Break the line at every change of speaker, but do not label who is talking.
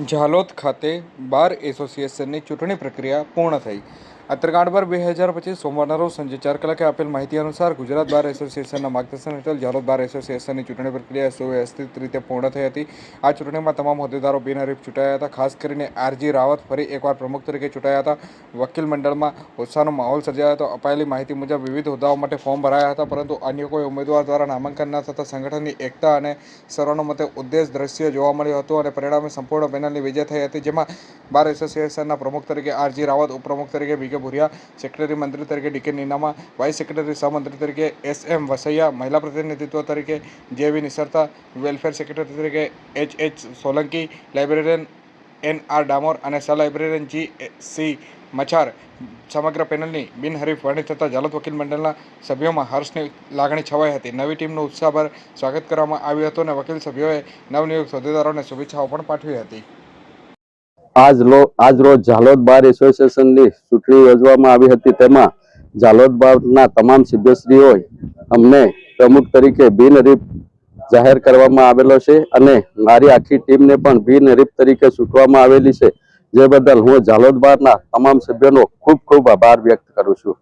ઝાલોદ ખાતે બાર એસોસિએશનની ચૂંટણી પ્રક્રિયા પૂર્ણ થઈ. અત્રગાંઠ પર બે હજાર પચીસ સોમવારના રોજ સાંજે ચાર કલાકે આપેલ માહિતી અનુસાર ગુજરાત બાર એસોસિએશનના માર્ગદર્શન હેઠળ જાલોદ બાર એસોસિએશનની ચૂંટણી પ્રક્રિયા સુવ્યવસ્થિત રીતે પૂર્ણ થઈ હતી. આ ચૂંટણીમાં તમામ હોદ્દેદારો બિનહરીફ ચૂંટાયા હતા. ખાસ કરીને આરજી રાવત ફરી એકવાર પ્રમુખ તરીકે ચૂંટાયા હતા. વકીલ મંડળમાં ઉત્સાહનો માહોલ સર્જાયો હતો. અપાયેલી માહિતી મુજબ વિવિધ હોદ્દાઓ માટે ફોર્મ ભરાયા હતા, પરંતુ અન્ય કોઈ ઉમેદવાર દ્વારા નામાંકન ન થતાં સંગઠનની એકતા અને સર્વાનુમતે ઉદ્દેશ દ્રશ્ય જોવા મળ્યું હતું અને પરિણામે સંપૂર્ણ પેનલની વિજય થઈ હતી, જેમાં બાર એસોસિએશનના પ્રમુખ તરીકે આરજી રાવત, ઉપપ્રમુખ તરીકે બીકે ભુરિયા સેક્રેટરી મંત્રી તરીકે D K Ninama vice secretary સહમંત્રી તરીકે એસ એમ વસૈયા, મહિલા પ્રતિનિધિત્વ તરીકે જેવી નિસરતા વેલફેર સેક્રેટરી તરીકે H H Solanki librarian N R Damor અને સહ લાઇબ્રેરિયન જી સી મછાર. સમગ્ર પેનલની બિનહરીફ વરણી થતાં જાલત વકીલ મંડળના સભ્યોમાં હર્ષની લાગણી છવાઈ હતી. નવી ટીમનું ઉત્સાહભર સ્વાગત કરવામાં આવ્યું હતું અને વકીલ સભ્યોએ નવનિયુક્ત હોદ્દેદારોને શુભેચ્છાઓ પણ પાઠવી હતી.
આજ આજ રોજ ઝાલોદ બાર એસોસિએશનની ચૂંટણી યોજવામાં આવી હતી. તેમાં ઝાલોદ બારના તમામ સભ્યશ્રીઓ અમને પ્રમુખ તરીકે બિનહરીફ જાહેર કરવામાં આવેલો છે અને મારી આખી ટીમને પણ બિનહરીફ તરીકે ચૂંટવામાં આવેલી છે. જે બદલ હું ઝાલોદ બારના તમામ સભ્યોનો ખૂબ ખૂબ આભાર વ્યક્ત કરું છું.